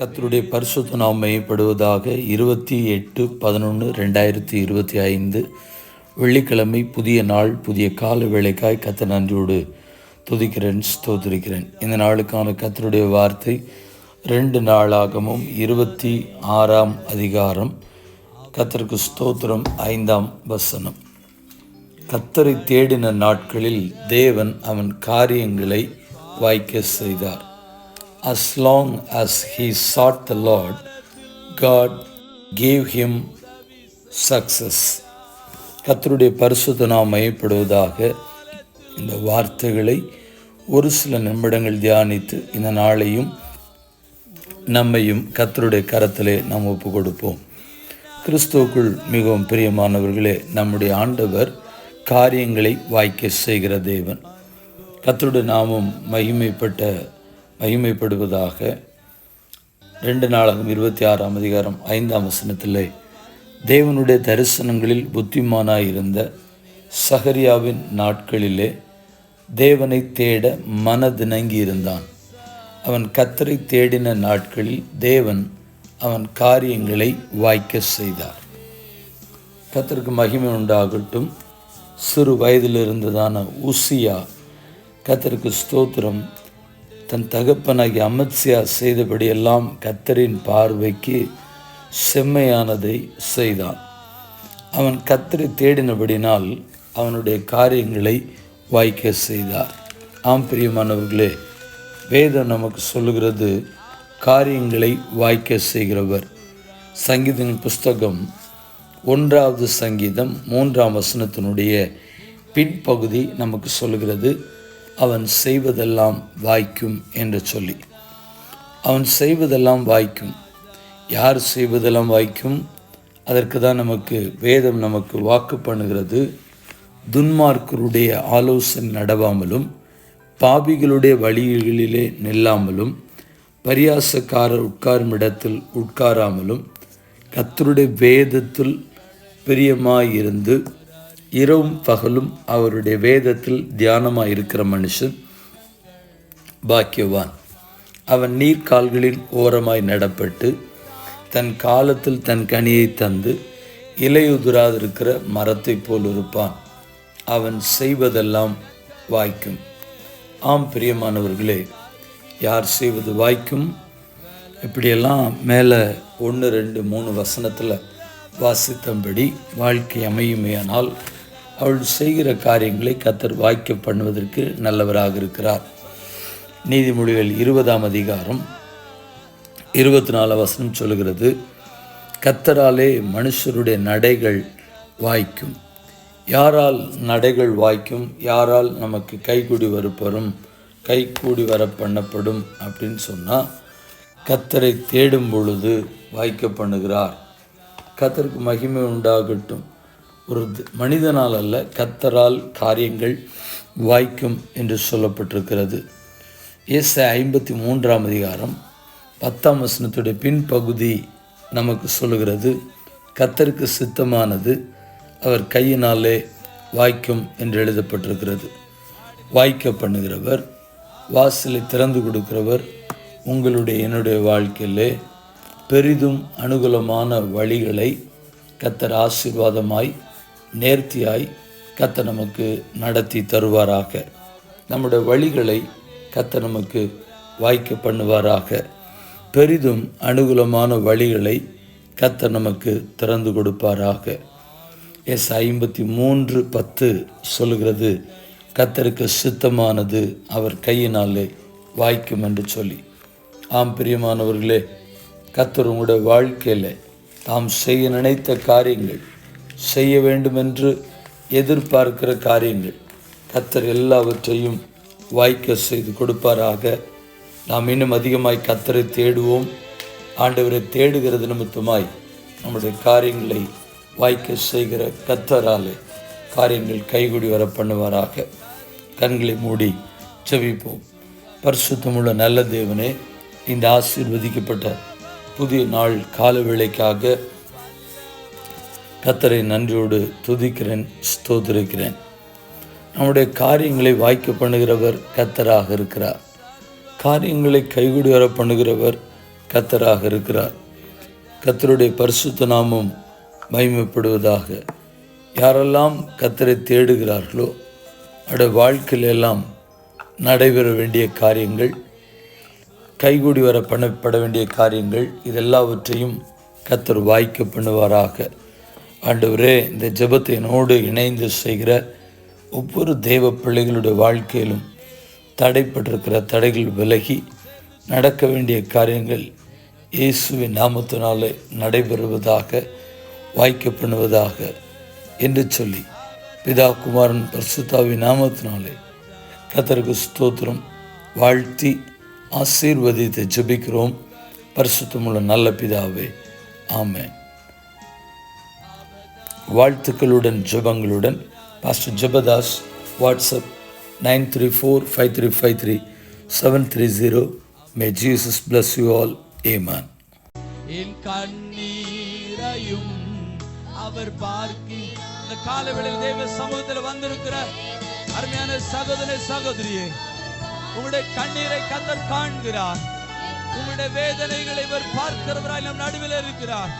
கத்தருடைய பரிசுத்த நாம் மையப்படுவதாக இருபத்தி எட்டு பதினொன்று ரெண்டாயிரத்தி இருபத்தி ஐந்து வெள்ளிக்கிழமை புதிய நாள் புதிய கால வேலைக்காய் கத்த நன்றியோடு துதிக்கிறேன் ஸ்தோத்திருக்கிறேன். இந்த நாளுக்கான கத்தருடைய வார்த்தை ரெண்டு நாளாகவும் இருபத்தி ஆறாம் அதிகாரம். கத்தருக்கு ஸ்தோத்திரம் ஐந்தாம் வசனம். கத்தரை தேடின நாட்களில் தேவன் அவன் காரியங்களை வாய்க்க செய்தார். As long as he sought the Lord, God gave him success. கத்தருடைய பரிசுத்த நாம் மையப்படுவதாக இந்த வார்த்தைகளை ஒரு சில நிமிடங்கள் தியானித்து இந்த நாளையும் நம்மையும் கத்தருடைய கரத்திலே நாம் ஒப்பு கொடுப்போம் கிறிஸ்துவுக்குள் மிகவும் பிரியமானவர்களே நம்முடைய ஆண்டவர் காரியங்களை வாய்க்க செய்கிற தேவன் கத்தருடைய நாமம் மகிமைப்பட்ட மகிமைப்படுவதாக ரெண்டு நாளாகும் இருபத்தி ஆறாம் அதிகாரம் ஐந்தாம் வசனத்தில் தேவனுடைய தரிசனங்களில் புத்திமானாயிருந்த சகரியாவின் நாட்களிலே தேவனை தேட மனதிணங்கி இருந்தான் அவன் கத்தரை தேடின நாட்களில் தேவன் அவன் காரியங்களை வாய்க்க செய்தார். கத்தருக்கு மகிமை உண்டாகட்டும். சிறு வயதிலிருந்ததான உசியா கத்தருக்கு ஸ்தோத்திரம். தன் தகப்பனாகி அமத்சியா செய்தபடியெல்லாம் கத்தரின் பார்வைக்கு செம்மையானதை செய்தான். அவன் கத்தரை தேடினபடினால் அவனுடைய காரியங்களை வாய்க்க செய்தார். ஆம் பிரியமானவர்களே வேதம் நமக்கு சொல்லுகிறது காரியங்களை வாய்க்க செய்கிறவர். சங்கீதன் புஸ்தகம் ஒன்றாவது சங்கீதம் மூன்றாம் வசனத்தினுடைய பின்பகுதி நமக்கு சொல்லுகிறது அவன் செய்வதெல்லாம் வாய்க்கும் என்று சொல்லி. அவன் செய்வதெல்லாம் வாய்க்கும். யார் செய்வதெல்லாம் வாய்க்கும்? அதற்கு தான் நமக்கு வேதம் நமக்கு வாக்கு பண்ணுகிறது. துன்மார்க்கருடைய ஆலோசனை நடவாமலும் பாபிகளுடைய வழிகளிலே நில்லாமலும் பரியாசக்காரர் உட்காரும் இடத்தில் உட்காராமலும் கத்தருடைய வேதத்தில் பிரியமாயிருந்து இரவும் பகலும் அவருடைய வேதத்தில் தியானமாக இருக்கிற மனுஷன் பாக்கியவான். அவன் நீர்க்கால்களின் ஓரமாய் நடப்பட்டு தன் காலத்தில் தன் கனியை தந்து இலையுதிராதிருக்கிற மரத்தை போல் இருப்பான். அவன் செய்வதெல்லாம் வாய்க்கும். ஆம் பிரியமானவர்களே யார் செய்வது வாய்க்கும்? இப்படியெல்லாம் மேலே ஒன்று ரெண்டு மூணு வசனத்தில் வாசித்தபடி வாழ்க்கை அமையுமேயானால் அவள் செய்கிற காரியங்களை கத்தர் வாய்க்க பண்ணுவதற்கு நல்லவராக இருக்கிறார். நீதிமொழிகள் இருபதாம் அதிகாரம் இருபத்தி நாலு வசனம் சொல்கிறது கத்தராலே மனுஷருடைய நடைகள் வாய்க்கும். யாரால் நடைகள் வாய்க்கும்? யாரால் நமக்கு கைகூடி வரப்படும்? கை கூடி வர பண்ணப்படும் அப்படின்னு சொன்னால் கத்தரை தேடும் பொழுது வாய்க்க பண்ணுகிறார். கத்தருக்கு மகிமை உண்டாகட்டும். ஒரு மனிதனால் அல்ல கத்தரால் காரியங்கள் வாய்க்கும் என்று சொல்லப்பட்டிருக்கிறது. எஸ் ஐம்பத்தி மூன்றாம் அதிகாரம் பத்தாம் வசனத்துடைய பின்பகுதி நமக்கு சொல்லுகிறது கத்தருக்கு சித்தமானது அவர் கையினாலே வாய்க்கும் என்று எழுதப்பட்டிருக்கிறது. வாய்க்க பண்ணுகிறவர் வாசலை திறந்து கொடுக்கிறவர் உங்களுடைய என்னுடைய வாழ்க்கையிலே பெரிதும் அனுகூலமான வழிகளை கத்தர் ஆசீர்வாதமாய் நேர்த்தியாய் கத்த நமக்கு நடத்தி தருவாராக. நம்முடைய வழிகளை கத்த நமக்கு வாய்க்க பண்ணுவாராக. பெரிதும் அனுகூலமான வழிகளை கத்த நமக்கு திறந்து கொடுப்பாராக. எஸ் ஐம்பத்தி மூன்று பத்து சொல்லுகிறது கத்தருக்கு சித்தமானது அவர் கையினாலே வாய்க்கும் என்று சொல்லி. ஆம் பிரியமானவர்களே கத்தர் உங்களுடைய வாழ்க்கையில் தாம் செய்ய நினைத்த காரியங்கள் செய்ய வேண்டுமென்று எதிர்பார்க்கிற காரியங்கள். கத்தர் எல்லாவற்றையும் வாய்க்க செய்து கொடுப்பாராக. நாம் இன்னும் அதிகமாய் கத்தரை தேடுவோம். ஆண்டவரை தேடுகிறது நிமித்தமாய் நம்முடைய காரியங்களை வாய்க்க செய்கிற கத்தராலே காரியங்கள் கைகூடி வர பண்ணுவாராக கண்களை மூடி செவிப்போம் பரிசுத்தமுள்ள நல்ல தேவனே இந்த ஆசீர்வதிக்கப்பட்ட புதிய நாள் காலவேளைக்காக கத்தரை நன்றியோடு துதிக்கிறேன் ஸ்தோத்திருக்கிறேன். நம்முடைய காரியங்களை வாய்க்க பண்ணுகிறவர் கத்தராக இருக்கிறார். காரியங்களை கைகூடி வர பண்ணுகிறவர் கத்தராக இருக்கிறார். கத்தருடைய பரிசுத்த நாமம் மகிமைப்படுவதாக. யாரெல்லாம் கத்தரை தேடுகிறார்களோ அவருடைய வாழ்க்கையில் எல்லாம் நடைபெற வேண்டிய காரியங்கள் கைகூடி வர பண்ணப்பட வேண்டிய காரியங்கள் இதெல்லாவற்றையும் கத்தர் வாய்க்க பண்ணுவாராக. ஆண்டவரே இந்த ஜபத்தினோடு இணைந்து செய்கிற ஒவ்வொரு தெய்வ பிள்ளைகளுடைய வாழ்க்கையிலும் தடைப்பட்டிருக்கிற தடைகள் விலகி நடக்க வேண்டிய காரியங்கள் இயேசுவின் நாமத்தினாலே நடைபெறுவதாக வாய்க்கப்படுவதாக என்று சொல்லி பிதா குமாரன் பரிசுத்தாவின் நாமத்தினாலே கத்தருக்கு ஸ்தோத்திரம். வாழ்த்தி ஆசீர்வதித்து ஜெபிக்கிறோம். பரிசுத்தமுள்ள நல்ல பிதாவே. ஆமேன். வாழ்த்துக்களுடன் ஜபங்களுடன். Pastor Jabadas WhatsApp nine three four five three five three seven three zero may Jesus bless you all amen என் கண்ணீரையும் அவர் பார்க்க இந்த காலவெளியில் தேவ சமூகத்தில் வந்திருக்கிற அருமையான சகோதர சகோதரியே உங்களுடைய கண்ணீரை கத்தர் காண்கிறார். உங்களுடைய வேதனைகளை இவர் பார்க்கிறவராய் நம் நடுவில் இருக்கிறார்.